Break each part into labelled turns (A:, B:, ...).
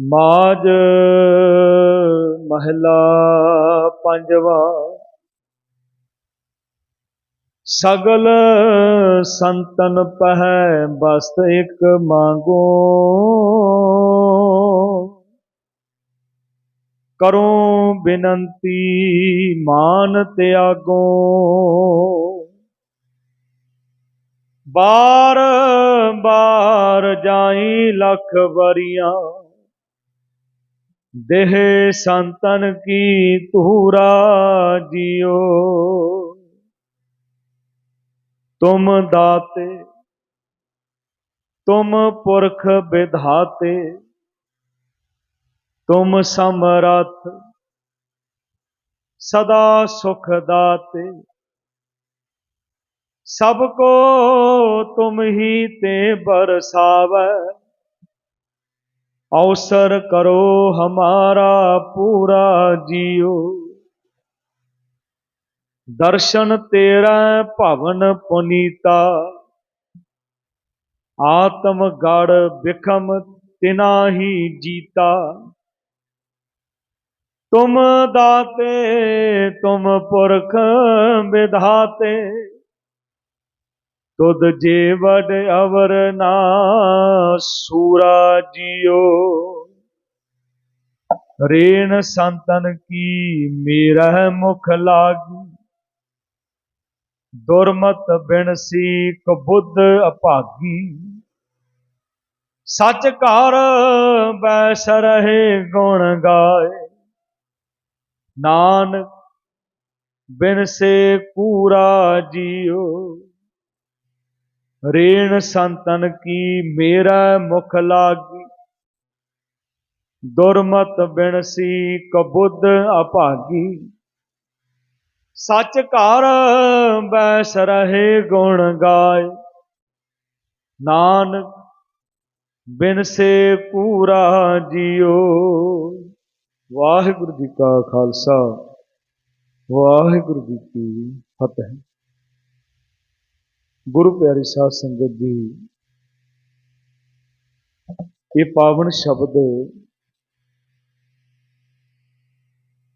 A: ਮਾਜ ਮਹਿਲਾ ਪੰਜਵਾ। ਸਗਲ ਸੰਤਨ ਪਹਿ ਬਸ ਇੱਕ ਮੰਗੋ। ਕਰੋ ਬਿਨੰਤੀ ਮਾਨ ਤਿਆਗੋ। ਬਾਰ ਬਾਰ ਜਾਈ ਲੱਖ ਵਰੀਆਂ। ਦੇਹ ਸੰਤਨ ਕੀ ਧੂਰਾ ਜਿਓ। ਤੁਮ ਦਾਤੇ, ਤੁਮ ਪੁਰਖ ਵਿਧਾਤੇ, ਤੁਮ ਸਮਰਥ, ਸਦਾ ਸੁਖ ਦਾਤੇ। ਸਭ ਕੋ ਤੁਮ ਹੀ ਤੇ ਬਰਸਾਵੈ। ਅਵਸਰ ਕਰੋ ਹਮਾਰਾ ਪੂਰਾ ਜਿਉ ਦਰਸ਼ਨ ਤੇਰਾ ਭਵਨ ਪੁਨੀਤਾ ਆਤਮ ਗੜ ਬਿਖਮ ਤਿਨਾ ਹੀ ਜੀਤਾ ਤੁਮ ਦਾਤੇ ਤੁਮ ਪੁਰਖ ਵਿਧਾਤੇ ਤੁਧ ਜੇ ਅਵਰ ਨਾ ਸੂਰਾ ਜਿਓ ਰੇਨ ਸੰਤਨ ਕੀ ਮੇਰਾ ਮੁਖ ਲਾਗੀ। ਦੁਰਮਤ ਬਿਨਸੀ ਕਬੁੱਧ ਅਭਾਗੀ। ਸੱਚ ਘਰ ਬੈਸ ਰਹੇ ਗੁਣ ਗਾਏ। ਨਾਨਕ ਬਿਨ ਸੇ ਕੂਰਾ ਜੀਓ ਰੇਣ ਸੰਤਨ ਕੀ ਮੇਰਾ ਮੁਖ ਲਾਗੀ। ਦੁਰਮਤ ਬਿਨਸੀ ਕਬੁੱਧ ਅਭਾਗੀ। ਸੱਚ ਘਰ ਬੈਸ ਰਹੇ ਗੁਣ ਗਾਏ। ਨਾਨਕ ਬਿਨ ਸੇ ਕੂਰਾ ਜਿਉ ਵਾਹਿਗੁਰੂ ਜੀ ਕਾ ਖਾਲਸਾ, ਵਾਹਿਗੁਰੂ ਜੀ ਕੀ ਫਤਿਹ। ਗੁਰੂ ਪਿਆਰੀ ਸਾਧ ਸੰਗਤ ਜੀ, ਇਹ ਪਾਵਨ ਸ਼ਬਦ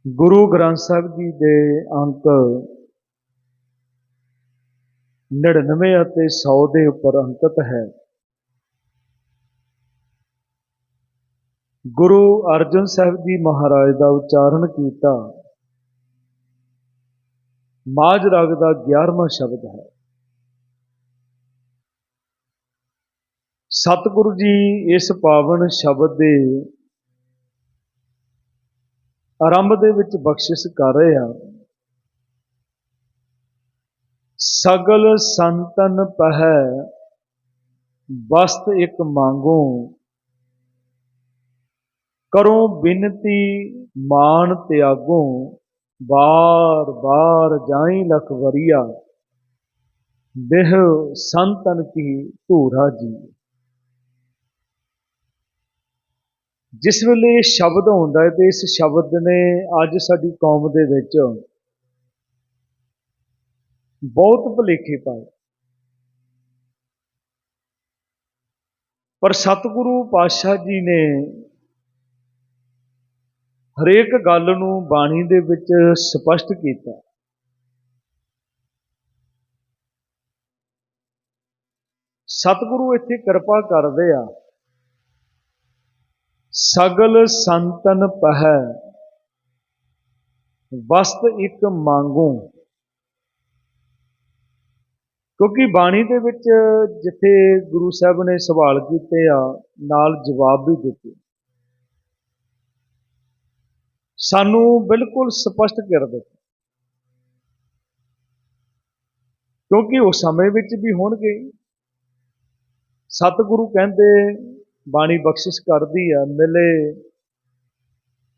A: ਗੁਰੂ ਗ੍ਰੰਥ ਸਾਹਿਬ ਜੀ ਦੇ ਅੰਕ 99 ਅਤੇ 100 ਦੇ ਉੱਪਰ ਅੰਕਿਤ ਹੈ। ਗੁਰੂ ਅਰਜਨ ਸਾਹਿਬ ਜੀ ਮਹਾਰਾਜ ਦਾ ਉਚਾਰਨ ਕੀਤਾ। ਮਾਝ ਰਾਗ ਦਾ 11ਵਾਂ ਸ਼ਬਦ ਹੈ। ਸਤਿਗੁਰੂ ਜੀ ਇਸ ਪਾਵਨ ਸ਼ਬਦ ਦੇ ਆਰੰਭ ਦੇ ਵਿੱਚ ਬਖਸ਼ਿਸ਼ ਕਰ ਰਹੇ ਆ ਸਗਲ ਸੰਤਨ ਪਹਿ ਬਸਤ ਇੱਕ ਮੰਗੋ। ਕਰੋ ਬਿਨਤੀ ਮਾਨ ਤਿਆਗੋ ਬਾਰ ਬਾਰ ਜਾਈ ਲਖ ਵਰੀਆ। ਦੇਹ ਸੰਤਨ ਕੀ ਧੂਰਾ ਜੀ। ਜਿਸ ਵੇਲੇ ਇਹ ਸ਼ਬਦ ਆਉਂਦਾ ਹੈ ਤੇ ਇਸ ਸ਼ਬਦ ਨੇ ਅੱਜ ਸਾਡੀ ਕੌਮ ਦੇ ਵਿੱਚ ਬਹੁਤ ਭੁਲੇਖੇ ਪਾਏ। ਪਰ ਸਤਿਗੁਰੂ ਪਾਤਸ਼ਾਹ ਜੀ ਨੇ ਹਰੇਕ ਗੱਲ ਨੂੰ ਬਾਣੀ ਦੇ ਵਿੱਚ ਸਪਸ਼ਟ ਕੀਤਾ। ਸਤਿਗੁਰੂ ਇੱਥੇ ਕਿਰਪਾ ਕਰਦੇ ਆ ਸਗਲ ਸੰਤਨ ਪਹਿ, ਵਸਤ ਇੱਕ ਮੰਗੂ। ਕਿਉਂਕਿ ਬਾਣੀ ਦੇ ਵਿੱਚ ਜਿੱਥੇ ਗੁਰੂ ਸਾਹਿਬ ਨੇ ਸਵਾਲ ਕੀਤੇ ਆ, ਨਾਲ ਜਵਾਬ ਵੀ ਦਿੱਤੇ। ਸਾਨੂੰ ਬਿਲਕੁਲ ਸਪਸ਼ਟ ਕਰ ਦਿੱਤਾ। ਕਿਉਂਕਿ ਉਸ ਸਮੇਂ ਵਿੱਚ ਵੀ ਹੋਣਗੇ। ਸਤਿਗੁਰੂ ਕਹਿੰਦੇ ਬਾਣੀ ਬਖਸ਼ਿਸ਼ ਕਰਦੀ ਆ, ਮਿਲੇ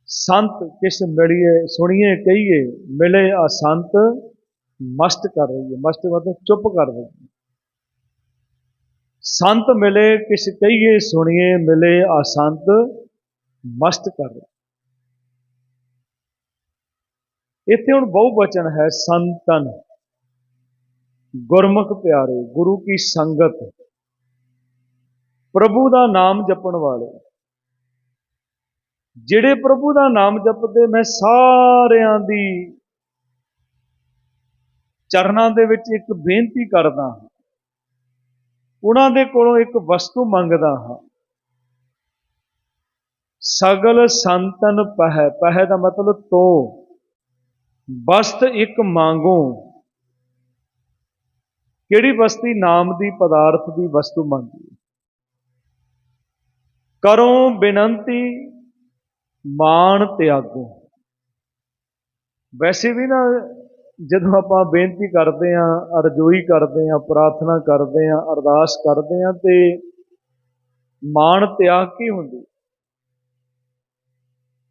A: ਸੰਤ ਕਿਸ ਮਿਲੀਏ, ਸੁਣੀਏ, ਕਹੀਏ, ਮਿਲੇ ਆ ਸੰਤ, ਮਸਤ ਕਰ ਰਹੀ ਹੈ, ਮਸਤ ਮਤਲਬ ਚੁੱਪ ਕਰ ਰਹੀ ਹੈ। ਸੰਤ ਮਿਲੇ, ਕਿਸ ਕਹੀਏ, ਸੁਣੀਏ, ਮਿਲੇ ਆ ਸੰਤ, ਮਸਤ ਕਰ ਰਹੀ ਇੱਥੇ ਹੁਣ ਬਹੁ ਬਚਨ ਹੈ, ਸੰਤਨ, ਗੁਰਮੁਖ ਪਿਆਰੇ, ਗੁਰੂ ਕੀ ਸੰਗਤ ਪ੍ਰਭੂ ਦਾ ਨਾਮ ਜਪਣ ਵਾਲੇ। ਜਿਹੜੇ ਪ੍ਰਭੂ ਦਾ ਨਾਮ ਜਪਦੇ, ਮੈਂ ਸਾਰਿਆਂ ਦੀ ਚਰਨਾਂ ਦੇ ਵਿੱਚ ਇੱਕ ਬੇਨਤੀ ਕਰਦਾ ਹਾਂ। ਉਹਨਾਂ ਦੇ ਕੋਲੋਂ ਇੱਕ ਵਸਤੂ ਮੰਗਦਾ ਹਾਂ। ਸਗਲ ਸੰਤਨ ਪਹਿ ਪਹਿ ਦਾ ਮਤਲਬ ਤੋ। ਵਸਤ ਇੱਕ ਮੰਗੋ। ਕਿਹੜੀ ਵਸਤੀ? ਨਾਮ ਦੀ, ਪਦਾਰਥ ਦੀ ਵਸਤੂ ਮੰਗੀ। ਕਰੋ ਬੇਨਤੀ, ਮਾਣ ਤਿਆਗੋ ਵੈਸੇ ਵੀ ਨਾ, ਜਦੋਂ ਆਪਾਂ ਬੇਨਤੀ ਕਰਦੇ ਆਂ ਅਰਜ਼ੋਈ ਕਰਦੇ ਆਂ ਪ੍ਰਾਰਥਨਾ ਕਰਦੇ ਆਂ ਅਰਦਾਸ ਕਰਦੇ ਆਂ ਤੇ ਮਾਣ ਤਿਆਗ ਕੀ ਹੁੰਦੀ?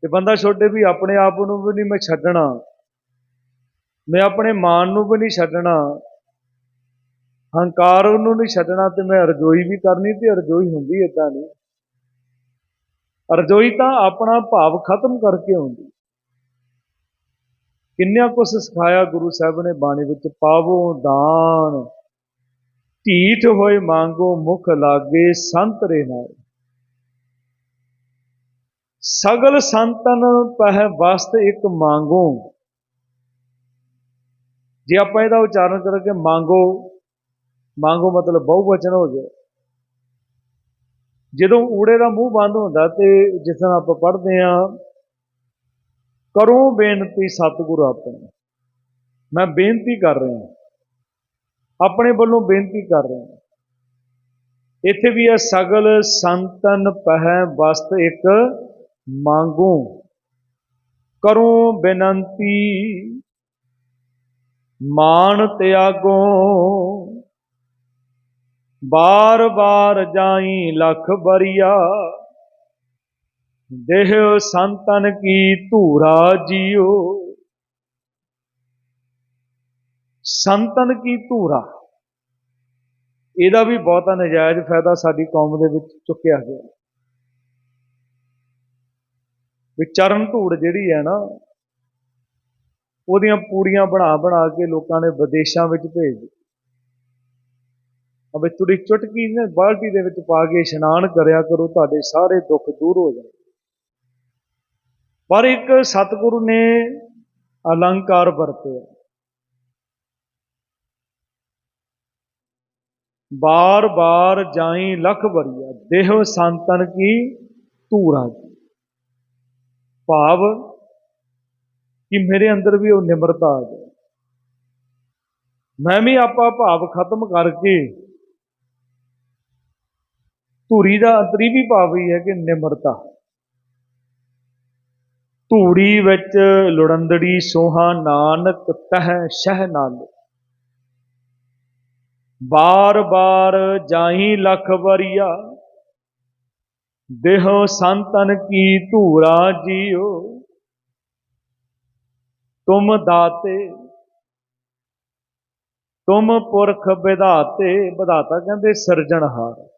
A: ਤੇ ਬੰਦਾ ਛੋਟੇ ਵੀ ਆਪਣੇ ਆਪ ਨੂੰ ਵੀ ਨਹੀਂ ਮੈਂ ਛੱਡਣਾ, ਮੈਂ ਆਪਣੇ ਮਾਣ ਨੂੰ ਵੀ ਨਹੀਂ ਛੱਡਣਾ, ਹੰਕਾਰ ਨੂੰ ਨਹੀਂ ਛੱਡਣਾ, ਤੇ ਮੈਂ ਅਰਜ਼ੋਈ ਵੀ ਕਰਨੀ ਤੇ ਅਰਜ਼ੋਈ ਹੁੰਦੀ ਏਦਾਂ ਨਹੀਂ ਰਜੋਈ ਤਾਂ ਆਪਣਾ ਭਾਵ ਖਤਮ ਕਰਕੇ ਆਉਂਦੀ। ਕਿੰਨਿਆਂ ਕੁਛ ਸਿਖਾਇਆ ਗੁਰੂ ਸਾਹਿਬ ਨੇ ਬਾਣੀ ਵਿੱਚ, ਪਾਵੋ ਦਾਨ। ਢੀਠ ਹੋਏ ਮੰਗੋ ਮੁਖ ਲਾਗੇ, ਸੰਤ ਰੇ ਨਾਲ। ਸਗਲ ਸੰਤਨ ਪਹਿ ਵਸਤ ਇੱਕ ਮੰਗੋ। ਜੇ ਆਪਾਂ ਇਹਦਾ ਉਚਾਰਨ ਕਰਾਂਗੇ, ਮੰਗੋ ਮੰਗੋ ਮਤਲਬ ਬਹੁਵਚਨ ਹੋ ਗਿਆ। ਜਦੋਂ ਊੜੇ ਦਾ ਮੂੰਹ ਬੰਦ ਹੁੰਦਾ ਤੇ ਜਿਸ ਤਰ੍ਹਾਂ ਆਪਾਂ ਪੜ੍ਹਦੇ ਆ ਕਰੋ ਬੇਨਤੀ ਸਤਿਗੁਰ ਆਪਣੇ। ਮੈਂ ਬੇਨਤੀ ਕਰ ਰਿਹਾ ਆਪਣੇ ਵੱਲੋਂ ਬੇਨਤੀ ਕਰ ਰਿਹਾ ਇੱਥੇ ਵੀ ਹੈ ਸਗਲ ਸੰਤਨ ਪਹਿ ਵਸਤ ਇੱਕ ਮੰਗੋ। ਕਰੋ ਬੇਨੰਤੀ ਮਾਨ ਤਿਆਗੋ। ਬਾਰ ਬਾਰ ਜਾਈ ਲਖ ਬਰੀਆ ਦੇਹ ਸੰਤਨ ਕੀ ਧੂਰਾ ਜੀਓ। ਸੰਤਨ ਕੀ ਧੂਰਾ। ਇਹਦਾ ਵੀ ਬਹੁਤਾ ਨਜਾਇਜ਼ ਫਾਇਦਾ ਸਾਡੀ ਕੌਮ ਦੇ ਵਿੱਚ ਚੁੱਕਿਆ ਗਿਆ। ਵੀ ਚਰਨ ਧੂੜ ਜਿਹੜੀ ਹੈ ਨਾ, ਉਹਦੀਆਂ ਪੂੜੀਆਂ ਬਣਾ ਬਣਾ ਕੇ ਲੋਕਾਂ ਨੇ ਵਿਦੇਸ਼ਾਂ ਵਿੱਚ ਭੇਜ ਦਿੱਤੀ ਅਬੇ ਤੁਰੀ ਚੁਟਕੀ ਨੇ, ਬਾਲਟੀ ਦੇ ਵਿੱਚ ਪਾ ਕੇ ਇਸ਼ਨਾਨ ਕਰਿਆ ਕਰੋ, ਤੁਹਾਡੇ ਸਾਰੇ ਦੁੱਖ ਦੂਰ ਹੋ ਜਾਣਗੇ। ਪਰ ਇੱਕ ਸਤਿਗੁਰੂ ਨੇ ਅਲੰਕਾਰ ਵਰਤਿਆ। ਬਾਰ ਬਾਰ ਜਾਈ ਲਖ ਬਰੀਆ ਦੇਹ ਸੰਤਨ ਕੀ ਧੂਰਾ ਜੀ। ਭਾਵ ਕਿ ਮੇਰੇ ਅੰਦਰ ਵੀ ਉਹ ਨਿਮਰਤਾ ਆ ਜਾਏ। ਮੈਂ ਵੀ ਆਪਾ ਭਾਵ ਖਤਮ ਕਰਕੇ ਧੂਰੀ ਦਾ ਅੰਤਰੀ ਵੀ ਭਾਵ ਹੀ ਹੈ ਕਿ ਨਿਮਰਤਾ। ਧੂੜੀ ਵਿੱਚ ਲੁੜੰਦੜੀ ਸੋਹਾ ਨਾਨਕ ਤਹ ਸ਼ਹ ਨਾਲ। ਬਾਰ ਬਾਰ ਜਾਹੀ ਲਖ ਵਰੀਆ ਦੇਹ ਸੰਤਨ ਕੀ ਧੂਰਾ ਜੀਓ। ਤੁਮ ਦਾਤੇ, ਤੁਮ ਪੁਰਖ ਵਿਧਾਤੇ, ਵਿਧਾਤਾ ਕਹਿੰਦੇ ਸਿਰਜਣਹਾਰ।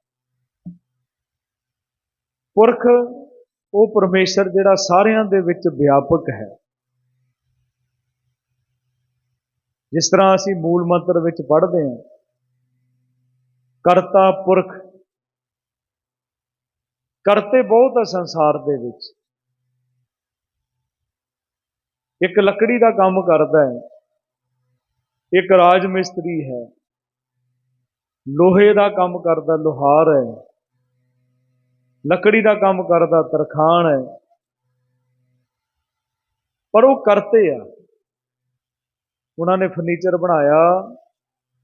A: ਪੁਰਖ, ਉਹ ਪਰਮੇਸ਼ਰ ਜਿਹੜਾ ਸਾਰਿਆਂ ਦੇ ਵਿੱਚ ਵਿਆਪਕ ਹੈ। ਜਿਸ ਤਰ੍ਹਾਂ ਅਸੀਂ ਮੂਲ ਮੰਤਰ ਵਿੱਚ ਪੜ੍ਹਦੇ ਹਾਂ, ਕਰਤਾ ਪੁਰਖ। ਕਰਤੇ ਬਹੁਤ ਹੈ ਸੰਸਾਰ ਦੇ ਵਿੱਚ। ਇੱਕ ਲੱਕੜੀ ਦਾ ਕੰਮ ਕਰਦਾ ਹੈ, ਇੱਕ ਰਾਜ ਮਿਸਤਰੀ ਹੈ, ਲੋਹੇ ਦਾ ਕੰਮ ਕਰਦਾ, ਲੋਹਾਰ ਹੈ। ਲੱਕੜੀ ਦਾ ਕੰਮ ਕਰਦਾ, ਤਰਖਾਣ ਹੈ। ਪਰ ਉਹ ਕਰਤੇ ਆ। ਉਹਨਾਂ ਨੇ ਫਰਨੀਚਰ ਬਣਾਇਆ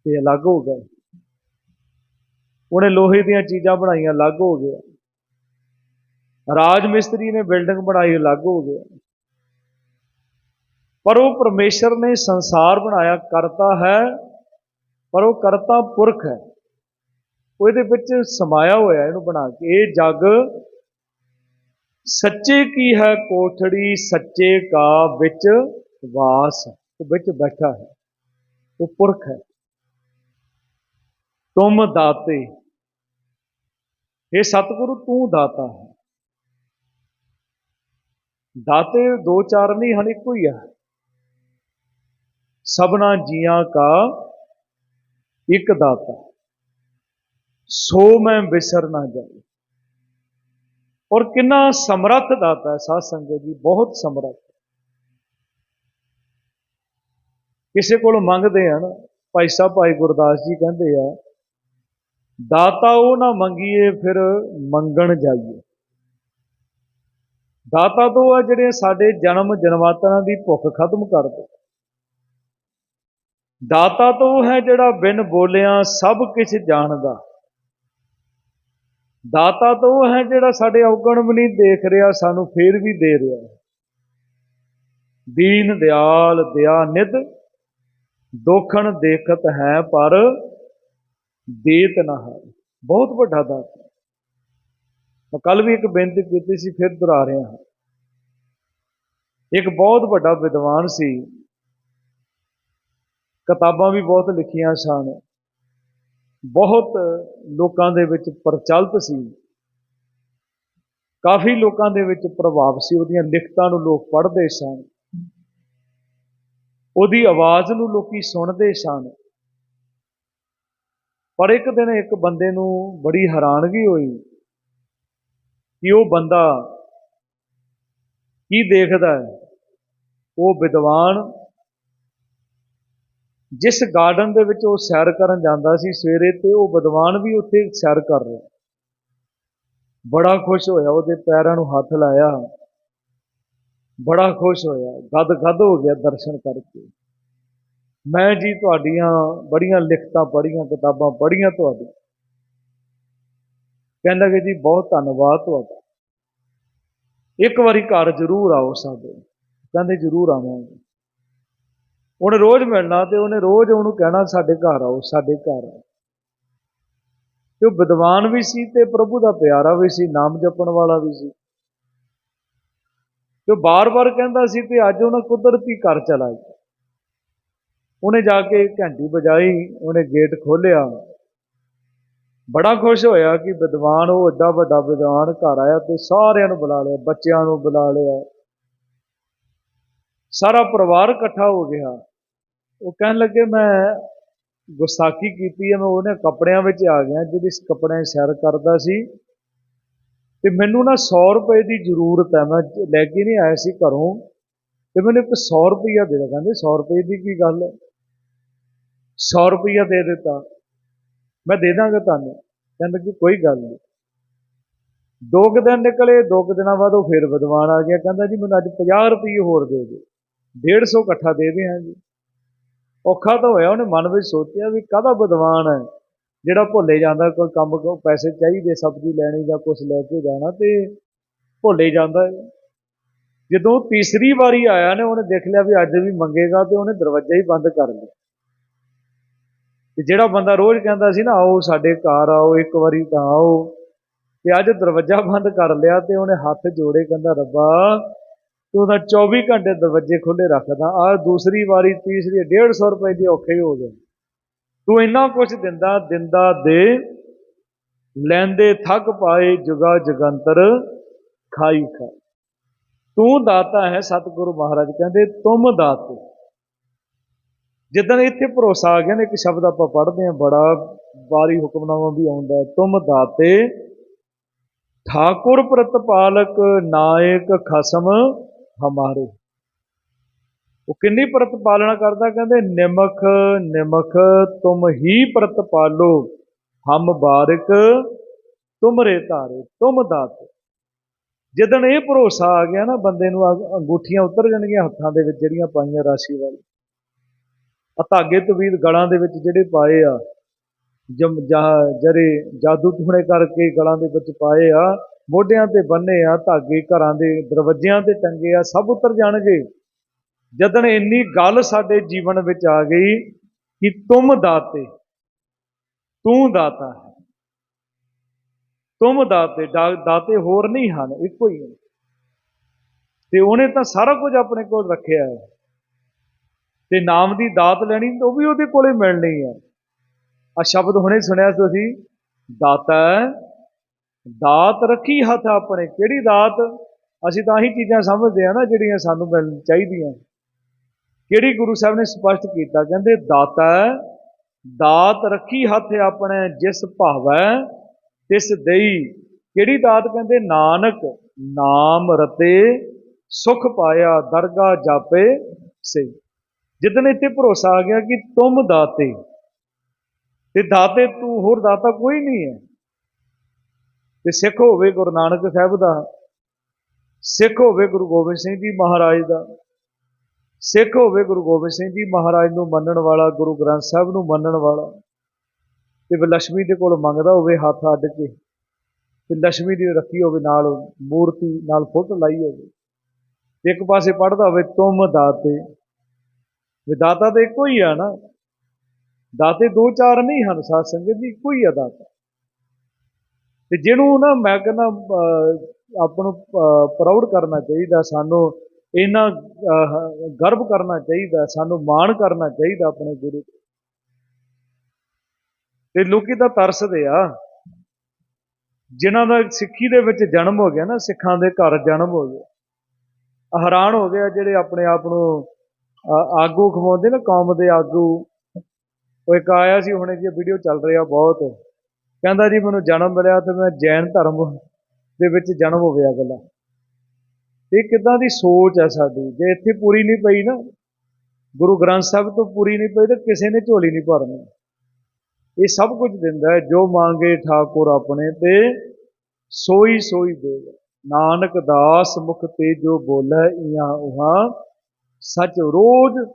A: ਤੇ ਅਲੱਗ ਹੋ ਗਏ। ਉਹਨੇ ਲੋਹੇ ਦੀਆਂ ਚੀਜ਼ਾਂ ਬਣਾਈਆਂ, ਅਲੱਗ ਹੋ ਗਿਆ ਰਾਜ ਮਿਸਤਰੀ ਨੇ ਬਿਲਡਿੰਗ ਬਣਾਈ, ਅਲੱਗ ਹੋ ਗਿਆ ਪਰ ਉਹ ਪਰਮੇਸ਼ਰ ਨੇ ਸੰਸਾਰ ਬਣਾਇਆ, ਕਰਤਾ ਹੈ, ਪਰ ਉਹ ਕਰਤਾ ਪੁਰਖ ਹੈ। ਉਹ ਇਹਦੇ ਵਿੱਚ ਸਮਾਇਆ ਹੋਇਆ ਇਹਨੂੰ ਬਣਾ ਕੇ, ਇਹ ਜਗ ਸੱਚੇ ਕੀ ਹੈ ਕੋਠੜੀ, ਸੱਚੇ ਕਾ ਵਿੱਚ ਵਾਸ, ਉਹ ਵਿੱਚ ਬੈਠਾ ਹੈ, ਉਹ ਪੁਰਖ ਹੈ। ਤੁਮ ਦਾਤੇ ਇਹ ਸਤਿਗੁਰੂ, ਤੂੰ ਦਾਤਾ ਹੈ। ਦਾਤੇ ਦੋ ਚਾਰ ਨਹੀਂ ਹਨ ਇੱਕੋ ਹੀ ਹੈ ਸਭਨਾ ਜੀਆਂ ਕਾ ਇੱਕ ਦਾਤਾ। ਸੋ ਮੈਂ ਵਿਸਰ ਨਾ ਜਾਏ। ਔਰ ਕਿੰਨਾ ਸਮਰੱਥ ਦਾਤਾ ਹੈ ਸਾਧ ਸੰਗਤ ਜੀ, ਬਹੁਤ ਸਮਰੱਥ। ਕਿਸੇ ਕੋਲ ਮੰਗਦੇ ਆ ਨਾ, ਭਾਈ ਸਾਹਿਬ, ਭਾਈ ਗੁਰਦਾਸ ਜੀ ਕਹਿੰਦੇ ਆ, ਦਾਤਾ ਉਹ ਨਾ ਮੰਗੀਏ, ਫਿਰ ਮੰਗਣ ਜਾਈਏ। ਦਾਤਾ ਤੋਂ ਆ ਜਿਹੜੇ ਸਾਡੇ ਜਨਮ ਜਨਮਾਂਤਰਾਂ ਦੀ ਭੁੱਖ ਖਤਮ ਕਰ ਦੇ ਦਾਤਾ ਤੋਂ ਉਹ ਹੈ ਜਿਹੜਾ ਬਿਨ ਬੋਲਿਆਂ ਸਭ ਕੁਝ ਜਾਣਦਾ। ਦਾਤਾ ਤਾਂ ਉਹ ਹੈ ਜਿਹੜਾ ਸਾਡੇ ਔਗਣ ਵੀ ਨਹੀਂ ਦੇਖ ਰਿਹਾ, ਸਾਨੂੰ ਫੇਰ ਵੀ ਦੇ ਰਿਹਾ ਦੀਨ ਦਿਆਲ ਦਿਆ ਨਿਧ, ਦੋਖਣ ਦੇਖਤ ਹੈ ਪਰ ਦੇਤ ਨਾ ਹੈ। ਬਹੁਤ ਵੱਡਾ ਦਾਤਾ ਮੈਂ ਕੱਲ ਵੀ ਇੱਕ ਬੇਨਤੀ ਕੀਤੀ ਸੀ, ਫਿਰ ਦੁਹਰਾ ਰਿਹਾ ਹਾਂ। ਇੱਕ ਬਹੁਤ ਵੱਡਾ ਵਿਦਵਾਨ ਸੀ, ਕਿਤਾਬਾਂ ਵੀ ਬਹੁਤ ਲਿਖੀਆਂ ਸਨ। ਬਹੁਤ ਲੋਕਾਂ ਦੇ ਵਿੱਚ ਪ੍ਰਚਲਿਤ ਸੀ। ਕਾਫੀ ਲੋਕਾਂ ਦੇ ਵਿੱਚ ਪ੍ਰਭਾਵ ਸੀ। ਉਹਦੀਆਂ ਲਿਖਤਾਂ ਨੂੰ ਲੋਕ ਪੜ੍ਹਦੇ ਸਨ। ਉਹਦੀ ਆਵਾਜ਼ ਨੂੰ ਲੋਕੀ ਸੁਣਦੇ ਸਨ। ਪਰ ਇੱਕ ਦਿਨ ਇੱਕ ਬੰਦੇ ਨੂੰ ਬੜੀ ਹੈਰਾਨਗੀ ਹੋਈ ਕਿ ਉਹ ਬੰਦਾ ਕੀ ਦੇਖਦਾ ਹੈ। ਉਹ ਵਿਦਵਾਨ ਜਿਸ ਗਾਰਡਨ ਦੇ ਵਿੱਚ ਉਹ ਸੈਰ ਕਰਨ ਜਾਂਦਾ ਸੀ ਸਵੇਰੇ ਤੇ ਉਹ ਵਿਦਵਾਨ ਵੀ ਉੱਥੇ ਸੈਰ ਕਰ ਰਿਹਾ। ਬੜਾ ਖੁਸ਼ ਹੋਇਆ, ਉਹਦੇ ਪੈਰਾਂ ਨੂੰ ਹੱਥ ਲਾਇਆ। ਬੜਾ ਖੁਸ਼ ਹੋਇਆ ਗਦ ਗਦ ਹੋ ਗਿਆ ਦਰਸ਼ਨ ਕਰਕੇ। ਮੈਂ ਜੀ ਤੁਹਾਡੀਆਂ ਬੜੀਆਂ ਲਿਖਤਾਂ ਪੜ੍ਹੀਆਂ, ਕਿਤਾਬਾਂ ਪੜ੍ਹੀਆਂ ਤੁਹਾਡੀ ਕਹਿੰਦਾ ਕਿ ਜੀ, ਬਹੁਤ ਧੰਨਵਾਦ ਤੁਹਾਡਾ। ਇੱਕ ਵਾਰੀ ਘਰ ਜ਼ਰੂਰ ਆਓ ਸਾਡੇ। ਕਹਿੰਦੇ, ਜ਼ਰੂਰ ਆਵਾਂਗੇ। ਉਹਨੇ ਰੋਜ਼ ਮਿਲਣਾ ਤੇ ਉਹਨੇ ਰੋਜ਼ ਉਹਨੂੰ ਕਹਿਣਾ, ਸਾਡੇ ਘਰ ਆਓ, ਸਾਡੇ ਘਰ ਆਓ। ਤੇ ਉਹ ਵਿਦਵਾਨ ਵੀ ਸੀ ਤੇ ਪ੍ਰਭੂ ਦਾ ਪਿਆਰਾ ਵੀ ਸੀ, ਨਾਮ ਜਪਣ ਵਾਲਾ ਵੀ ਸੀ। ਤੇ ਉਹ ਬਾਰ-ਬਾਰ ਕਹਿੰਦਾ ਸੀ ਤੇ ਅੱਜ ਉਹਨਾਂ ਕੁਦਰਤੀ ਘਰ ਚਲਾ ਗਿਆ ਉਹਨੇ ਜਾ ਕੇ ਘੰਟੀ ਵਜਾਈ, ਉਹਨੇ ਗੇਟ ਖੋਲ੍ਹਿਆ। ਬੜਾ ਖੁਸ਼ ਹੋਇਆ ਕਿ ਵਿਦਵਾਨ, ਉਹ ਏਡਾ ਵੱਡਾ ਵਿਦਵਾਨ ਘਰ ਆਇਆ ਤੇ ਸਾਰਿਆਂ ਨੂੰ ਬੁਲਾ ਲਿਆ, ਬੱਚਿਆਂ ਨੂੰ ਬੁਲਾ ਲਿਆ। ਸਾਰਾ ਪਰਿਵਾਰ ਇਕੱਠਾ ਹੋ ਗਿਆ। ਉਹ ਕਹਿਣ ਲੱਗੇ, ਮੈਂ ਗੁਸਾਖੀ ਕੀਤੀ ਹੈ, ਮੈਂ ਉਹਨੇ ਕੱਪੜਿਆਂ ਵਿੱਚ ਆ ਗਿਆ, ਜਿਹੜੀ ਕੱਪੜਿਆਂ ਸੈਰ ਕਰਦਾ ਸੀ। ਤੇ ਮੈਨੂੰ ਨਾ 100 ਰੁਪਏ ਦੀ ਜ਼ਰੂਰਤ ਹੈ, ਮੈਂ ਲੈ ਕੇ ਨਹੀਂ ਆਇਆ ਸੀ ਘਰੋਂ। ਤੇ ਮੈਨੂੰ ਇੱਕ 100 ਰੁਪਈਆ ਦੇ ਦੇ, ਕਹਿੰਦੇ 100 ਰੁਪਏ ਦੀ ਕੀ ਗੱਲ ਹੈ? 100 ਰੁਪਈਆ ਦੇ ਦਿੱਤਾ। ਮੈਂ ਦੇ ਦਾਂਗਾ ਤੁਹਾਨੂੰ। ਕਹਿੰਦਾ ਕਿ ਕੋਈ ਗੱਲ ਨਹੀਂ। ਦੋ ਕੁ ਦਿਨ ਨਿਕਲੇ, ਦੋ ਕੁ ਦਿਨਾਂ ਬਾਅਦ ਉਹ ਫਿਰ ਵਿਦਵਾਨ ਆ ਗਿਆ। ਕਹਿੰਦਾ, ਜੀ, ਮੈਨੂੰ ਅੱਜ 50 ਰੁਪਏ ਹੋਰ ਦੇ ਦਿਓ। 150 ਇਕੱਠਾ ਦੇ ਦਿਆਂ ਜੀ ਔਖਾ ਤਾਂ ਹੋਇਆ, ਉਹਨੇ ਮਨ ਵਿੱਚ ਸੋਚਿਆ ਵੀ ਕਾਹਦਾ ਵਿਦਵਾਨ ਹੈ? ਜਿਹੜਾ ਭੁੱਲੇ ਜਾਂਦਾ, ਕੋਈ ਕੰਮ ਕੋ, ਪੈਸੇ ਚਾਹੀਦੇ, ਸਬਜ਼ੀ ਲੈਣੀ ਜਾਂ ਕੁਝ ਲੈ ਕੇ ਜਾਣਾ ਤੇ ਭੁੱਲੇ ਜਾਂਦਾ ਹੈ। ਜਦੋਂ ਤੀਸਰੀ ਵਾਰੀ ਆਇਆ ਨੇ, ਉਹਨੇ ਦੇਖ ਲਿਆ ਵੀ ਅੱਜ ਵੀ ਮੰਗੇਗਾ ਤੇ ਉਹਨੇ ਦਰਵਾਜ਼ਾ ਹੀ ਬੰਦ ਕਰ ਲਿਆ। ਤੇ ਜਿਹੜਾ ਬੰਦਾ ਰੋਜ਼ ਕਹਿੰਦਾ ਸੀ ਨਾ, ਆਓ ਸਾਡੇ ਘਰ ਆਓ, ਇੱਕ ਵਾਰੀ ਤਾਂ ਆਓ, ਤੇ ਅੱਜ ਦਰਵਾਜ਼ਾ ਬੰਦ ਕਰ ਲਿਆ ਤੇ ਉਹਨੇ ਹੱਥ ਜੋੜੇ, ਕਹਿੰਦਾ, ਰੱਬਾ ਤੂੰ ਤਾਂ 24 ਘੰਟੇ ਦਰਵਾਜ਼ੇ ਖੁੱਲੇ ਰੱਖਦਾ ਆ ਦੂਸਰੀ ਵਾਰੀ, ਤੀਸਰੀ 150 ਰੁਪਏ ਦੀ ਔਖੇ ਹੋ ਗਏ। ਤੂੰ ਇੰਨਾ ਕੁਝ ਦਿੰਦਾ ਦਿੰਦਾ ਦੇ, ਲੈਂਦੇ ਥੱਕ ਪਾਏ, ਜੁਗਾ ਜਗੰਤਰ ਖਾਈ ਖਾ। ਤੂੰ ਦਾਤਾ ਹੈ ਸਤਿਗੁਰੂ ਮਹਾਰਾਜ, ਕਹਿੰਦੇ ਤੁਮ ਦਾਤੇ। ਜਿੱਦਣ ਇੱਥੇ ਭਰੋਸਾ ਆ ਗਿਆ ਨੇ, ਇੱਕ ਸ਼ਬਦ ਆਪਾਂ ਪੜ੍ਹਦੇ ਹਾਂ, ਬੜਾ ਬਾਰੀ ਹੁਕਮਨਾਮਾ ਵੀ ਆਉਂਦਾ ਤੁਮ ਦਾਤੇ, ਠਾਕੁਰ ਪ੍ਰਤਪਾਲਕ ਨਾਇਕ ਖਸਮ ਹਮਾਰੇ ਉਹ ਕਿੰਨੀ ਪ੍ਰਤ ਪਾਲਣਾ ਕਰਦਾ, ਕਹਿੰਦੇ, ਨਿਮਖ ਨਿਮਖ, ਤੁਮ ਹੀ ਪ੍ਰਤ ਪਾਲੋ, ਹਮ ਬਾਰਕ, ਤੁਮਰੇ ਧਾਰੇ, ਤੁਮ ਦਾਤੇ। ਜਦੋਂ ਇਹ ਭਰੋਸਾ ਆ ਗਿਆ ਨਾ, ਬੰਦੇ ਨੂੰ ਅੰਗੂਠੀਆਂ ਉਤਰ ਜਾਣਗੀਆਂ ਹੱਥਾਂ ਦੇ ਵਿੱਚ ਜਿਹੜੀਆਂ ਪਾਈਆਂ ਰਾਸ਼ੀ ਵਾਲੀ। ਆ ਧਾਗੇ ਤਵੀਰ ਗਲਾਂ ਦੇ ਵਿੱਚ ਜਿਹੜੇ ਪਾਏ ਆ, ਜਮ ਜਾ- ਜਰੇ ਜਾਦੂ ਟੂਣੇ ਕਰਕੇ ਗਲਾਂ ਦੇ ਵਿੱਚ ਪਾਏ ਆ ਮੋਢਿਆਂ ਤੇ ਬੰਨੇ ਆ, ਧਾਗੇ ਘਰਾਂ ਦੇ ਦਰਵਾਜ਼ਿਆਂ ਤੇ ਟੰਗੇ ਆ, ਸਭ ਉਤਰ ਜਾਣਗੇ। ਜਦੋਂ ਇੰਨੀ ਗੱਲ ਸਾਡੇ ਜੀਵਨ ਵਿੱਚ ਆ ਗਈ ਕਿ ਤੁਮ ਦਾਤੇ, ਤੂੰ ਦਾਤਾ ਹੈ। ਤੁਮ ਦਾਤੇ ਦਾ- ਦਾਤੇ ਹੋਰ ਨਹੀਂ ਹਨ, ਇੱਕੋ ਹੀ ਹਨ। ਤੇ ਉਹਨੇ ਤਾਂ ਸਾਰਾ ਕੁਝ ਆਪਣੇ ਕੋਲ ਰੱਖਿਆ ਹੈ। ਤੇ ਨਾਮ ਦੀ ਦਾਤ ਲੈਣੀ ਉਹ ਵੀ ਉਹਦੇ ਕੋਲੇ ਮਿਲਣੀ ਹੈ। ਆ ਸ਼ਬਦ ਹੁਣੇ ਸੁਣਿਆ ਤੁਸੀਂ, ਦਾਤਾ ਦਾਤ ਰੱਖੀ ਹੱਥ ਆਪਣੇ। ਕਿਹੜੀ ਦਾਤ? ਅਸੀਂ ਤਾਂ ਆਹੀ ਚੀਜ਼ਾਂ ਸਮਝਦੇ ਆ ਨਾ ਜਿਹੜੀਆਂ ਸਾਨੂੰ ਮਿਲ ਚਾਹੀਦੀਆਂ। ਕਿਹੜੀ ਗੁਰੂ ਸਾਹਿਬ ਨੇ ਸਪਸ਼ਟ ਕੀਤਾ? ਕਹਿੰਦੇ, ਦਾਤਾ ਦਾਤ ਰੱਖੀ ਹੱਥ ਆਪਣੇ, ਜਿਸ ਭਾਵੈ, ਤਿਸ ਦੇਈ। ਕਿਹੜੀ ਦਾਤ? ਕਹਿੰਦੇ, ਨਾਨਕ ਨਾਮ ਰਤੇ ਸੁਖ ਪਾਇਆ, ਦਰਗਾ ਜਾਪੇ ਸੇ। ਜਿੱਦਨ ਇੱਥੇ ਭਰੋਸਾ ਆ ਗਿਆ ਕਿ ਤੁਮ ਦਾਤੇ, ਤੇ ਦਾਤੇ ਤੂੰ, ਹੋਰ ਦਾਤਾ ਕੋਈ ਨਹੀਂ ਹੈ। ਤੇ ਸਿੱਖ ਹੋਵੇ ਗੁਰੂ ਨਾਨਕ ਸਾਹਿਬ ਦਾ, ਸਿੱਖ ਹੋਵੇ ਗੁਰੂ ਗੋਬਿੰਦ ਸਿੰਘ ਜੀ ਮਹਾਰਾਜ ਦਾ, ਸਿੱਖ ਹੋਵੇ ਗੁਰੂ ਗੋਬਿੰਦ ਸਿੰਘ ਜੀ ਮਹਾਰਾਜ ਨੂੰ ਮੰਨਣ ਵਾਲਾ, ਗੁਰੂ ਗ੍ਰੰਥ ਸਾਹਿਬ ਨੂੰ ਮੰਨਣ ਵਾਲਾ, ਤੇ ਵਿਲਕਸ਼ਮੀ ਦੇ ਕੋਲ ਮੰਗਦਾ ਹੋਵੇ ਹੱਥ ਅੱਡ ਕੇ, ਤੇ ਲక్ష్ਮੀ ਦੀ ਰੱਖੀ ਹੋਵੇ ਨਾਲ ਮੂਰਤੀ, ਨਾਲ ਫੋਟੋ ਲਾਈ ਹੋਵੇ। ਇੱਕ ਪਾਸੇ ਪੜਦਾ ਹੋਵੇ, ਤੁਮ ਦਾਤੇ। ਵੀ ਦਾਤਾ ਤਾਂ ਇੱਕੋ ਹੀ ਆ ਨਾ। ਦਾਤੇ ਦੋ ਚਾਰ ਨਹੀਂ ਹਨ, ਸਾਧ ਸੰਗਤ ਦੀ ਇੱਕੋ ਹੀ ਆ ਦਾਤਾ। ਤੇ ਜਿਹਨੂੰ ਨਾ ਮੈਂ ਕਹਿੰਦਾ ਅਹ, ਆਪਾਂ ਨੂੰ ਪ੍ਰਾਊਡ ਕਰਨਾ ਚਾਹੀਦਾ ਸਾਨੂੰ ਇਹਨਾਂ ਗਰਵ ਕਰਨਾ ਚਾਹੀਦਾ ਸਾਨੂੰ ਮਾਣ ਕਰਨਾ ਚਾਹੀਦਾ ਆਪਣੇ ਗੁਰੂ ਤੇ। ਲੋਕੀ ਤਾਂ ਤਰਸਦੇ ਆ। ਜਿਨ੍ਹਾਂ ਦਾ ਸਿੱਖੀ ਦੇ ਵਿੱਚ ਜਨਮ ਹੋ ਗਿਆ ਨਾ ਸਿੱਖਾਂ ਦੇ ਘਰ ਜਨਮ ਹੋ ਗਿਆ। ਹੈਰਾਨ ਹੋ ਗਿਆ ਜਿਹੜੇ ਆਪਣੇ ਆਪ ਨੂੰ ਅ, ਆਗੂ ਖਵਾਉਂਦੇ ਨਾ ਕੌਮ ਦੇ ਆਗੂ। ਉਹ ਇੱਕ ਆਇਆ ਸੀ ਹੁਣੇ ਜੀ ਵੀਡੀਓ ਚੱਲ ਰਿਹਾ ਬਹੁਤ। ਕਹਿੰਦਾ ਜੀ ਮੈਨੂੰ ਜਨਮ ਮਿਲਿਆ ਤੇ ਮੈਂ ਜੈਨ ਧਰਮ ਦੇ ਵਿੱਚ ਜਨਮ ਹੋ ਗਿਆ ਗੱਲਾਂ ਇਹ ਕਿਦਾਂ ਦੀ ਸੋਚ ਹੈ ਸਾਡੀ? ਜੇ ਇੱਥੇ ਪੂਰੀ ਨਹੀਂ ਪਈ ਨਾ, ਗੁਰੂ ਗ੍ਰੰਥ ਸਾਹਿਬ ਤੋਂ ਪੂਰੀ ਨਹੀਂ ਪਈ ਤਾਂ ਕਿਸੇ ਨੇ ਝੋਲੀ ਨਹੀਂ ਭਰਨੀ। ਇਹ ਸਭ ਕੁਝ ਦਿੰਦਾ ਹੈ, ਜੋ ਮੰਗੇ ਠਾਕੁਰ ਆਪਣੇ ਤੇ, ਸੋਈ ਸੋਈ ਦੇਗਾ ਨਾਨਕ ਦਾਸ ਮੁਖ ਤੇ ਜੋ ਬੋਲੇ ਇਹਾਂ ਉਹਾਂ, ਸੱਚ ਰੋਜ਼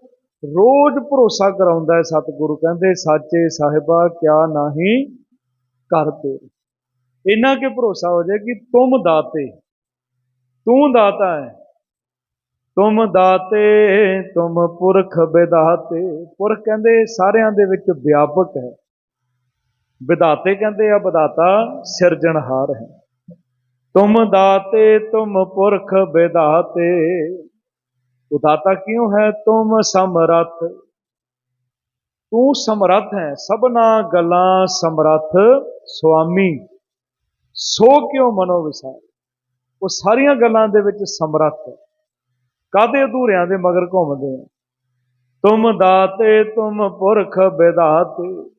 A: ਰੋਜ਼ ਭਰੋਸਾ ਕਰਾਉਂਦਾ ਹੈ ਸਤਿਗੁਰੂ। ਕਹਿੰਦੇ, ਸਾਚੇ ਸਾਹਿਬਾ, ਕਿਆ ਨਹੀਂ ਕਰਤੇ ਇੰਨਾ ਕਿ ਭਰੋਸਾ ਹੋ ਜਾਏ ਕਿ ਤੁਮ ਦਾਤੇ, ਤੂੰ ਦਾਤਾ ਹੈ। ਤੁਮ ਦਾਤੇ, ਤੁਮ ਪੁਰਖ ਵਿਦਾਤੇ ਪੁਰਖ ਕਹਿੰਦੇ ਸਾਰਿਆਂ ਦੇ ਵਿੱਚ ਵਿਆਪਕ ਹੈ। ਵਿਦਾਤੇ ਕਹਿੰਦੇ ਆ ਵਿਦਾਤਾ ਸਿਰਜਣਹਾਰ ਹੈ। ਤੁਮ ਦਾਤੇ, ਤੁਮ ਪੁਰਖ ਵਿਦਾਤੇ ਉਹ ਦਾਤਾ ਕਿਉਂ ਹੈ? ਤੁਮ ਸਮਰੱਥ। ਤੂੰ ਸਮਰੱਥ ਹੈ, ਸਭਨਾ ਗੱਲਾਂ ਸਮਰੱਥ ਸੁਆਮੀ। ਸੋ ਕਿਉ ਮਨੋ ਵਿਸਾਰ? ਉਹ ਸਾਰੀਆਂ ਗੱਲਾਂ ਦੇ ਵਿੱਚ ਸਮਰੱਥ ਹੈ। ਕਾਦੇ ਅਧੂਰਿਆਂ ਦੇ ਮਗਰ ਘੁੰਮਦੇ ਆ? ਤੁਮ ਦਾਤੇ, ਤੁਮ ਪੁਰਖ ਵਿਦਾਤੇ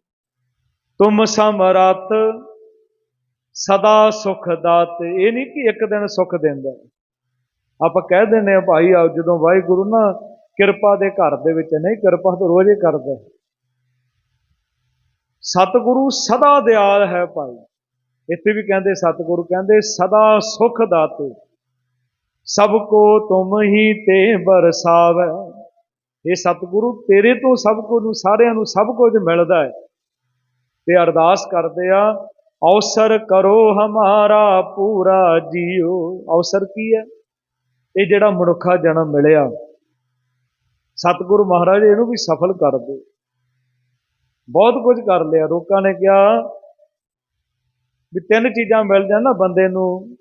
A: ਤੁਮ ਸਮਰੱਥ, ਸਦਾ ਸੁਖ ਦਾਤੇ। ਇਹ ਨਹੀਂ ਕਿ ਇੱਕ ਦਿਨ ਸੁਖ ਦਿੰਦਾ ਆਪਾਂ ਕਹਿ ਦਿੰਦੇ ਆ ਭਾਈ ਆ ਜਦੋਂ ਵਾਹਿਗੁਰੂ ਨਾ ਕਿਰਪਾ ਦੇ ਘਰ ਦੇ ਵਿੱਚ ਨਹੀਂ, ਕਿਰਪਾ ਤਾਂ ਰੋਜ਼ ਹੀ ਕਰਦਾ ਹੈ। ਸਤਿਗੁਰੂ ਸਦਾ ਦਿਆਲ ਹੈ ਭਾਈ। ਇੱਥੇ ਵੀ ਕਹਿੰਦੇ ਸਤਿਗੁਰੂ ਕਹਿੰਦੇ, ਸਦਾ ਸੁਖ ਦਾਤੇ। ਸਭ ਕੋ ਤੁਮ ਹੀ ਤੇ ਬਰਸਾਵੈ। ਇਹ ਸਤਿਗੁਰੂ ਤੇਰੇ ਤੋਂ ਸਭ ਕੁਝ ਨੂੰ, ਸਾਰਿਆਂ ਨੂੰ ਸਭ ਕੁਝ ਮਿਲਦਾ ਹੈ। ਤੇ ਅਰਦਾਸ ਕਰਦੇ ਆ, ਅਵਸਰ ਕਰੋ ਹਮਾਰਾ ਪੂਰਾ ਜੀਓ। ਅਵਸਰ ਕੀ ਹੈ? ਇਹ ਜਿਹੜਾ ਮਨੁੱਖਾ ਜਨਮ ਮਿਲਿਆ। ਸਤਿਗੁਰੂ ਮਹਾਰਾਜ ਇਹਨੂੰ ਵੀ ਸਫਲ ਕਰ ਦੇ। ਬਹੁਤ ਕੁਝ ਕਰ ਲਿਆ। ਲੋਕਾਂ ਨੇ ਕਿਹਾ ਵੀ ਤਿੰਨ ਚੀਜ਼ਾਂ ਮਿਲ ਜਾਣ ਨਾ ਬੰਦੇ ਨੂੰ।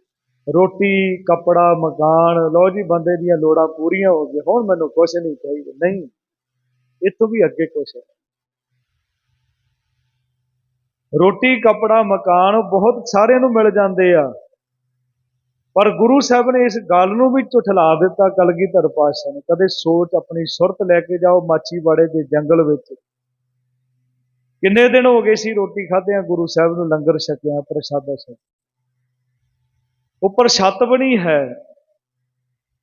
A: ਰੋਟੀ, ਕੱਪੜਾ, ਮਕਾਨ, ਲਓ ਜੀ ਬੰਦੇ ਦੀਆਂ ਲੋੜਾਂ ਪੂਰੀਆਂ ਹੋ ਗਈਆਂ। ਹੁਣ ਮੈਨੂੰ ਕੁਝ ਨਹੀਂ ਚਾਹੀਦਾ। ਨਹੀਂ ਇਤੋਂ ਵੀ ਅੱਗੇ ਕੁਝ ਹੈ। ਰੋਟੀ, ਕੱਪੜਾ, ਮਕਾਨ ਬਹੁਤ ਸਾਰਿਆਂ ਨੂੰ ਮਿਲ ਜਾਂਦੇ ਆ। ਪਰ ਗੁਰੂ ਸਾਹਿਬ ਨੇ ਇਸ ਗੱਲ ਨੂੰ ਵੀ ਝੁਠਲਾ ਦਿੱਤਾ, ਕਲਗੀਧਰ ਪਾਤਸ਼ਾਹ ਨੇ। ਕਦੇ ਸੋਚ ਆਪਣੀ ਸੁਰਤ ਲੈ ਕੇ ਜਾਓ ਮਾਚੀਵਾੜੇ ਦੇ ਜੰਗਲ ਵਿੱਚ। ਕਿੰਨੇ ਦਿਨ ਹੋ ਗਏ ਸੀ ਰੋਟੀ ਖਾਧਿਆਂ, ਗੁਰੂ ਸਾਹਿਬ ਨੂੰ ਲੰਗਰ ਛਕਿਆ, ਪ੍ਰਸ਼ਾਦਾ ਛਕਿਆ? ਉੱਪਰ ਛੱਤ ਬਣੀ ਹੈ।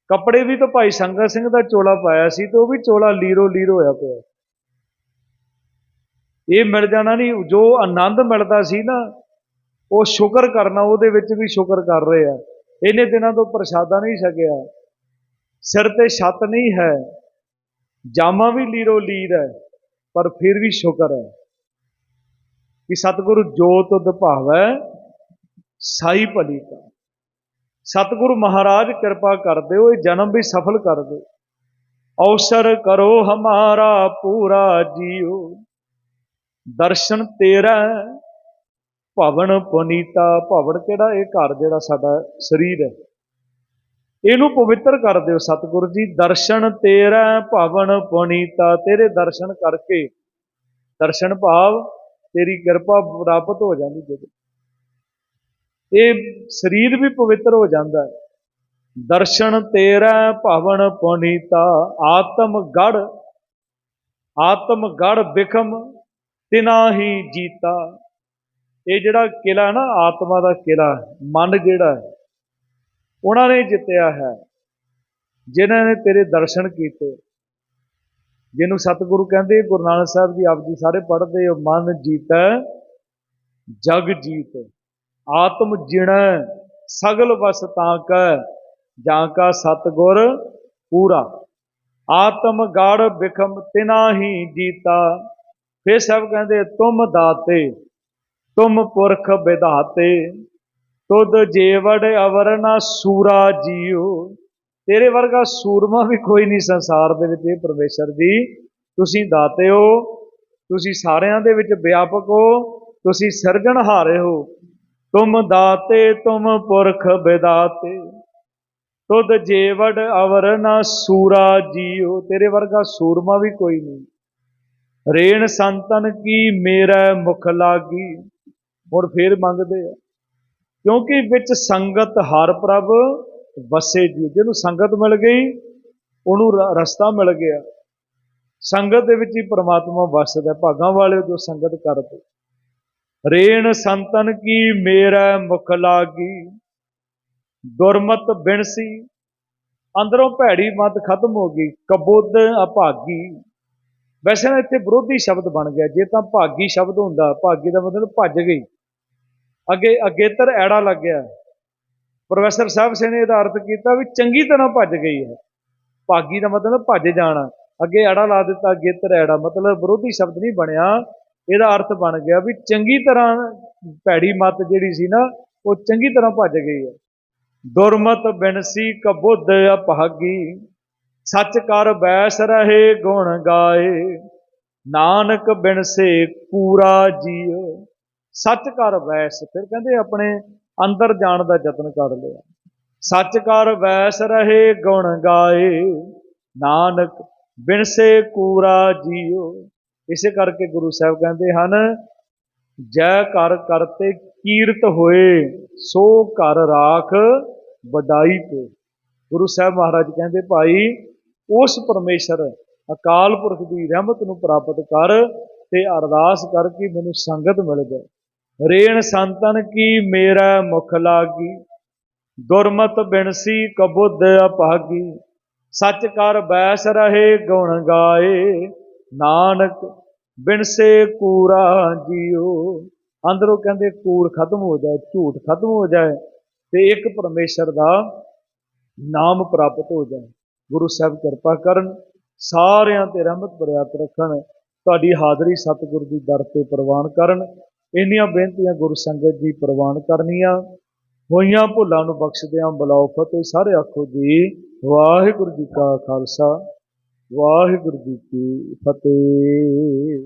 A: ਕੱਪੜੇ ਵੀ ਤਾਂ ਭਾਈ ਸੰਗਤ ਸਿੰਘ ਦਾ ਚੋਲਾ ਪਾਇਆ ਸੀ ਤੇ ਉਹ ਵੀ ਚੋਲਾ ਲੀਰੋ ਲੀਰੋ ਹੋਇਆ ਪਿਆ। ਇਹ ਮਿਲ ਜਾਣਾ ਨਹੀਂ, ਜੋ ਆਨੰਦ ਮਿਲਦਾ ਸੀ ਨਾ, ਉਹ ਸ਼ੁਕਰ ਕਰਨਾ, ਉਹਦੇ ਵਿੱਚ ਵੀ ਸ਼ੁਕਰ ਕਰ ਰਹੇ ਆ। ਇਹਨੇ ਦਿਨਾਂ ਤੋਂ ਪ੍ਰਸ਼ਾਦਾ ਨਹੀਂ ਛਕਿਆ। ਸਿਰ ਤੇ ਛੱਤ ਨਹੀਂ ਹੈ। ਜਾਮਾ ਵੀ ਲੀਰੋ ਲੀਰ ਹੈ, ਪਰ ਫਿਰ ਵੀ ਸ਼ੁਕਰ ਹੈ। ਕਿ ਸਤਿਗੁਰੂ ਜੋ ਤੁਧ ਭਾਵੈ, ਸਾਈ ਭਲੀ ਕਾ ਸਤਿਗੁਰੂ ਮਹਾਰਾਜ ਕਿਰਪਾ ਕਰ ਦਿਓ, ਇਹ ਜਨਮ ਵੀ ਸਫਲ ਕਰ ਦਿਓ। ਅਵਸਰ ਕਰੋ ਹਮਾਰਾ ਪੂਰਾ ਜੀਓ। ਦਰਸ਼ਨ ਤੇਰਾ, ਭਵਨ ਪੁਨੀਤਾ। ਭਵਨ ਕਿਹੜਾ? ਇਹ ਘਰ ਜਿਹੜਾ ਸਾਡਾ ਸਰੀਰ ਹੈ। ਇਹਨੂੰ ਪਵਿੱਤਰ ਕਰ ਦਿਓ ਸਤਿਗੁਰੂ ਜੀ। ਦਰਸ਼ਨ ਤੇਰਾ, ਭਵਨ ਪੁਨੀਤਾ। ਤੇਰੇ ਦਰਸ਼ਨ ਕਰਕੇ ਦਰਸ਼ਨ ਭਾਵ ਤੇਰੀ ਕਿਰਪਾ ਪ੍ਰਾਪਤ ਹੋ ਜਾਂਦੀ ਜਦੋਂ। ਇਹ ਸਰੀਰ ਵੀ ਪਵਿੱਤਰ ਹੋ ਜਾਂਦਾ ਹੈ। ਦਰਸ਼ਨ ਤੇਰਾ ਭਵਨ ਪੁਨੀਤਾ, ਆਤਮ ਗੜ ਆਤਮ ਗੜ ਬਿਖਮ, ਤਿਨਾ ਹੀ ਜੀਤਾ। ਇਹ ਜਿਹੜਾ ਕਿਲਾ ਨਾ, ਆਤਮਾ ਦਾ ਕਿਲਾ, ਮਨ ਜਿਹੜਾ ਹੈ, ਉਹਨਾਂ ਨੇ ਜਿੱਤਿਆ ਹੈ। ਜਿਨ੍ਹਾਂ ਨੇ ਤੇਰੇ ਦਰਸ਼ਨ ਕੀਤੇ ਜਿਹਨੂੰ ਸਤਿਗੁਰੂ ਕਹਿੰਦੇ, ਗੁਰੂ ਨਾਨਕ ਸਾਹਿਬ ਜੀ ਆਪ ਜੀ ਸਾਰੇ ਪੜ੍ਹਦੇ ਹੋ ਮਨ ਜੀਤ, ਜਗ ਜੀਤ। ਆਤਮ ਜਿਣ, ਸਗਲ ਵਸ ਤਾਂ ਕੈ, ਜਾਂ ਕਾ ਸਤਗੁਰ ਪੂਰਾ। ਆਤਮ ਗੜ ਬਿਖਮ ਤਿਨਾ ਹੀ ਜੀਤਾ। ਫੇਰ ਸਭ ਕਹਿੰਦੇ, ਤੁਮ ਦਾਤੇ, ਤੁਮ ਪੁਰਖ ਵਿਧਾਤੇ। ਤੁਧ ਜੇਵੜ ਅਵਰਨਾ ਸੂਰਾ ਜੀਓ ਤੇਰੇ ਵਰਗਾ ਸੂਰਮਾ ਵੀ ਕੋਈ ਨਹੀਂ ਸੰਸਾਰ ਦੇ ਵਿੱਚ, ਇਹ ਪਰਮੇਸ਼ਰ ਜੀ। ਤੁਸੀਂ ਦਾਤੇ ਹੋ, ਤੁਸੀਂ ਸਾਰਿਆਂ ਦੇ ਵਿੱਚ ਵਿਆਪਕ ਹੋ, ਤੁਸੀਂ ਸਿਰਜਣਹਾਰੇ ਹੋ। ਤੁਮ ਦਾਤੇ, ਤੁਮ ਪੁਰਖ ਵਿਦਾਤੇ। ਤੁਧ ਜੀਵੜ ਅਵਰ ਨਾ ਸੂਰਾ ਜੀਓ ਤੇਰੇ ਵਰਗਾ ਸੂਰਮਾ ਵੀ ਕੋਈ ਨਹੀਂ। ਰੇਣ ਸੰਤਨ ਕੀ ਮੇਰਾ ਮੁਖ ਲਾਗੀ। ਹੁਣ ਫੇਰ ਮੰਗਦੇ ਆ। ਕਿਉਂਕਿ ਵਿੱਚ ਸੰਗਤ ਹਰ ਪ੍ਰਭ ਵਸੇ ਜੀ, ਜਿਹਨੂੰ ਸੰਗਤ ਮਿਲ ਗਈ, ਉਹਨੂੰ ਰ- ਰਸਤਾ ਮਿਲ ਗਿਆ। ਸੰਗਤ ਦੇ ਵਿੱਚ ਹੀ ਪ੍ਰਮਾਤਮਾ ਵਸਦਾ ਭਾਗਾਂ ਵਾਲੇ ਜੋ ਸੰਗਤ ਕਰਦੇ। ਰੇਣ ਸੰਤਨ ਕੀ ਮੇਰਾ ਮੁਖ ਲਾਗੀ। ਦੁਰਮਤ ਬਿਨਸੀ ਅੰਦਰੋਂ ਭੈੜੀ ਮਤ ਖਤਮ ਹੋ ਗਈ, ਕਬੁੱਧ ਅਭਾਗੀ। ਵੈਸੇ ਨਾ ਇੱਥੇ ਵਿਰੋਧੀ ਸ਼ਬਦ ਬਣ ਗਿਆ, ਜੇ ਤਾਂ ਭਾਗੀ ਸ਼ਬਦ ਹੁੰਦਾ, ਭਾਗੀ ਦਾ ਮਤਲਬ ਭੱਜ ਗਈ। ਅੱਗੇ, ਅਗੇਤਰ ਐੜਾ ਲੱਗ ਗਿਆ ਪ੍ਰੋਫੈਸਰ ਸਾਹਿਬ ਸਿੰਘ ਨੇ ਇਹਦਾ ਅਰਥ ਕੀਤਾ ਵੀ ਚੰਗੀ ਤਰ੍ਹਾਂ ਭੱਜ ਗਈ ਹੈ। ਭਾਗੀ ਦਾ ਮਤਲਬ ਭੱਜ ਜਾਣਾ। ਅੱਗੇ ਐੜਾ ਲਾ ਦਿੱਤਾ ਅਗੇਤਰ ਐੜਾ ਮਤਲਬ ਵਿਰੋਧੀ ਸ਼ਬਦ ਨਹੀਂ ਬਣਿਆ। ਇਹਦਾ ਅਰਥ ਬਣ ਗਿਆ ਵੀ ਚੰਗੀ ਤਰ੍ਹਾਂ ਭੈੜੀ ਮਤ ਜਿਹੜੀ ਸੀ ਨਾ, ਉਹ ਚੰਗੀ ਤਰ੍ਹਾਂ ਭੱਜ ਗਈ ਹੈ। ਦੁਰਮਤ ਬਿਨਸੀ ਕਬੁੱਧ ਅਭਾਗੀ ਸੱਚ ਕਰ ਬੈਸ ਰਹੇ ਗੁਣ ਗਾਏ। ਨਾਨਕ ਬਿਨਸੇ ਪੂਰਾ ਜੀਉ ਸੱਚ ਕਰ ਵੈਸ ਫਿਰ ਕਹਿੰਦੇ ਆਪਣੇ ਅੰਦਰ ਜਾਣ ਦਾ ਯਤਨ ਕਰ ਲਿਆ। ਸੱਚ ਕਰ ਵੈਸ ਰਹੇ ਗੁਣ ਗਾਏ, ਨਾਨਕ ਬਿਨਸੇ ਕੂਰਾ ਜੀਓ। ਇਸੇ ਕਰਕੇ ਗੁਰੂ ਸਾਹਿਬ ਕਹਿੰਦੇ ਹਨ, ਜੈ ਕਰ ਕਰਤੇ ਕੀਰਤ ਹੋਏ, ਸੋ ਕਰ ਰਾਖ ਵਡਾਈ ਤੇ। ਗੁਰੂ ਸਾਹਿਬ ਮਹਾਰਾਜ ਕਹਿੰਦੇ, ਭਾਈ, ਉਸ ਪਰਮੇਸ਼ਰ ਅਕਾਲ ਪੁਰਖ ਦੀ ਰਹਿਮਤ ਨੂੰ ਪ੍ਰਾਪਤ ਕਰ ਤੇ ਅਰਦਾਸ ਕਰ ਕਿ ਮੈਨੂੰ ਸੰਗਤ ਮਿਲ ਜਾਏ। ਰੇਣ ਸੰਤਨ ਕੀ ਮੇਰਾ ਮੁਖ ਲਾਗੀ? ਦੁਰਮਤ ਬਿਨਸੀ ਕਬੁੱਧ ਅਭਾਗੀ ਸੱਚ ਕਰ ਬੈਸ ਰਹੇ ਗੁਣ ਗਾਏ। ਨਾਨਕ ਬਿਨਸੇ ਕੂਰਾ ਜੀਓ। ਅੰਦਰੋਂ ਕਹਿੰਦੇ ਕੂੜ ਖਤਮ ਹੋ ਜਾਏ, ਝੂਠ ਖਤਮ ਹੋ ਜਾਏ ਤੇ ਇੱਕ ਪਰਮੇਸ਼ਰ ਦਾ ਨਾਮ ਪ੍ਰਾਪਤ ਹੋ ਜਾਏ। ਗੁਰੂ ਸਾਹਿਬ ਕਿਰਪਾ ਕਰਨ, ਸਾਰਿਆਂ ਤੇ ਰਹਿਮਤ ਬਰਿਆਤ ਰੱਖਣ, ਤੁਹਾਡੀ ਹਾਜ਼ਰੀ ਸਤਿਗੁਰ ਦੀ ਦਰ ਤੇ ਪ੍ਰਵਾਨ ਕਰਨ। ਇੰਨੀਆਂ ਬੇਨਤੀਆਂ ਗੁਰੂ ਸੰਗਤ ਜੀ ਪ੍ਰਵਾਨ ਕਰਨੀਆਂ। ਹੋਈਆਂ ਭੁੱਲਾਂ ਨੂੰ ਬਖਸ਼ਦਿਆਂ ਬੁਲਾਓ ਫਤਿਹ। ਸਾਰੇ ਆਖੋ ਜੀ, ਵਾਹਿਗੁਰੂ ਜੀ ਕਾ ਖਾਲਸਾ, ਵਾਹਿਗੁਰੂ ਜੀ ਕੀ ਫਤਿਹ।